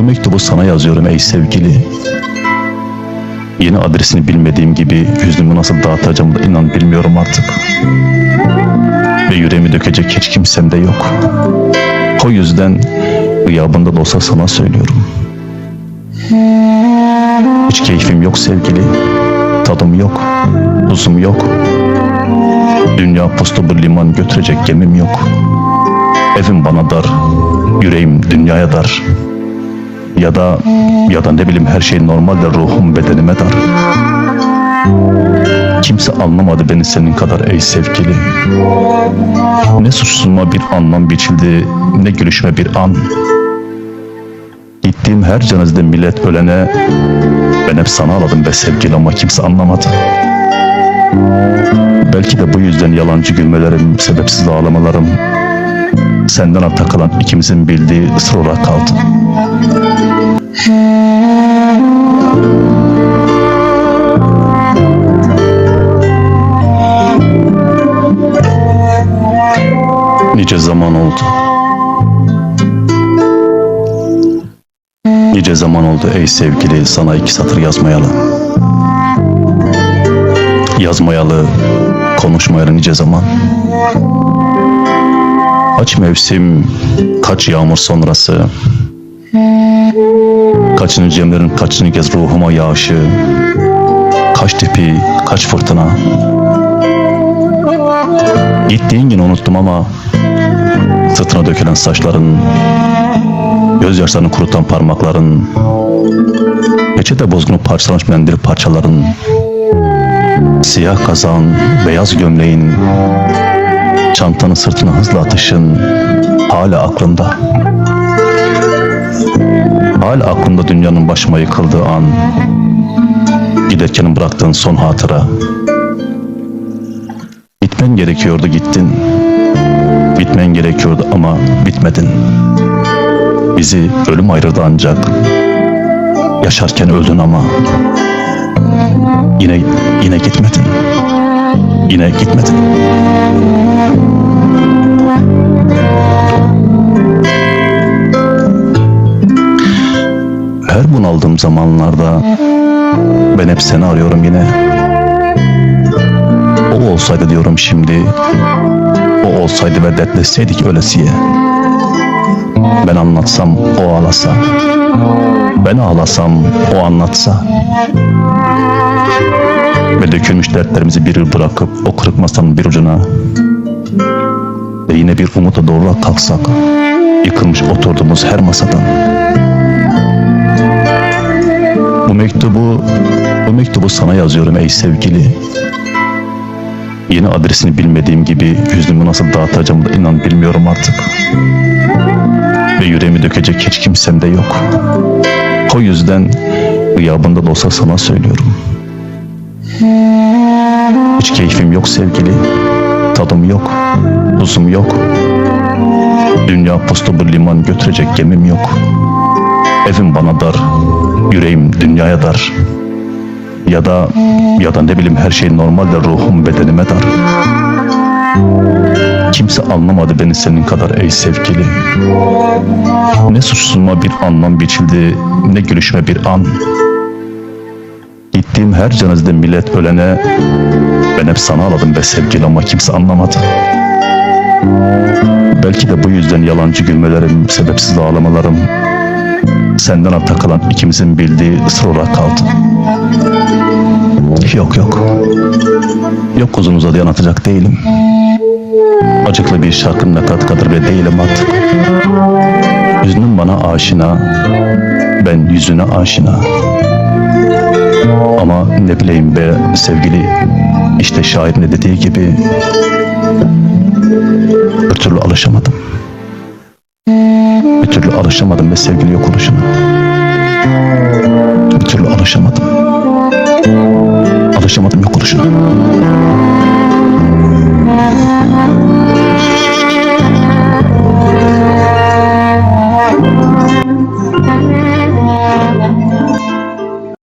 Bu mektubu sana yazıyorum ey sevgili. Yeni adresini bilmediğim gibi yüzümü nasıl dağıtacağımı da inan bilmiyorum artık. Ve yüreğimi dökecek hiç kimsem de yok. O yüzden gıyabında da olsa sana söylüyorum. Hiç keyfim yok sevgili. Tadım yok. Huzum yok. Dünya postu bir liman götürecek gemim yok. Evim bana dar. Yüreğim dünyaya dar. Ya da ya da ne bileyim her şey normalde ruhum bedenime dar. Kimse anlamadı beni senin kadar ey sevgili. Ne suçsuzluğuma bir anlam biçildi, ne gülüşme bir an. Gittiğim her cenazede millet ölene ben hep sana ağladım be sevgili ama kimse anlamadı. Belki de bu yüzden yalancı gülmelerim, sebepsiz ağlamalarım senden arta kalan ikimizin bildiği sır olarak kaldı. Nice zaman oldu. Nice zaman oldu ey sevgili sana iki satır yazmayalı. Yazmayalı, konuşmayalı nice zaman. Kaç mevsim, kaç yağmur sonrası. Kaçıncı cemlerin kaçıncı kez ruhuma yağışı. Kaç tipi, kaç fırtına. Gittiğin gün unuttum ama sırtına dökülen saçların, gözyaşlarını kurutan parmakların, peçete bozgunu parçalanmış mendil parçaların, siyah kazan, beyaz gömleğin, çantanın sırtına hızla atışın hala aklımda. Hala aklımda dünyanın başıma yıkıldığı an, giderken bıraktığın son hatıra. Gitmen gerekiyordu gittin. Bitmen gerekiyordu ama bitmedin. Bizi ölüm ayırdı ancak. Yaşarken öldün ama. Yine yine gitmedin. Yine gitmedin. Bunaldığım zamanlarda ben hep seni arıyorum yine. O olsaydı diyorum şimdi. O olsaydı ve dertleşseydik ölesiye. Ben anlatsam o ağlasa. Ben ağlasam o anlatsa. Ve dökülmüş dertlerimizi bir bırakıp o kırık masanın bir ucuna ve yine bir umuta doğru kalksak yıkılmış oturduğumuz her masadan mektubu sana yazıyorum ey sevgili Yeni adresini bilmediğim gibi yüzümü nasıl dağıtacağımı da inan bilmiyorum artık. Ve yüreğimi dökecek hiç kimsem de yok. O yüzden gıyabında da olsa sana söylüyorum. Hiç keyfim yok sevgili. Tadım yok. Huzum yok. Dünya postu bir liman götürecek gemim yok. Evim bana dar. Yüreğim dünyaya dar ya da ya da ne bileyim her şey normalde ruhum bedenime dar. Kimse anlamadı beni senin kadar ey sevgili. Ne suçsuzluğuma bir anlam biçildi, ne gülüşme bir an. Gittiğim her cenazede millet ölene ben hep sana ağladım be sevgili ama kimse anlamadı. Belki de bu yüzden yalancı gülmelerim, sebepsiz ağlamalarım senden arta kalan ikimizin bildiği sır olarak kaldı. Yok yok. Yok uzun uzadıya anlatacak değilim. Acıklı bir şarkının nakarat kadar bile değilim artık. Hüznün bana aşina, ben yüzüne aşina. Ama ne bileyim be sevgili, işte şairin de dediği gibi bir türlü alışamadım. Bir türlü alışamadım be sevgili yok oluşuna. Bir türlü alışamadım.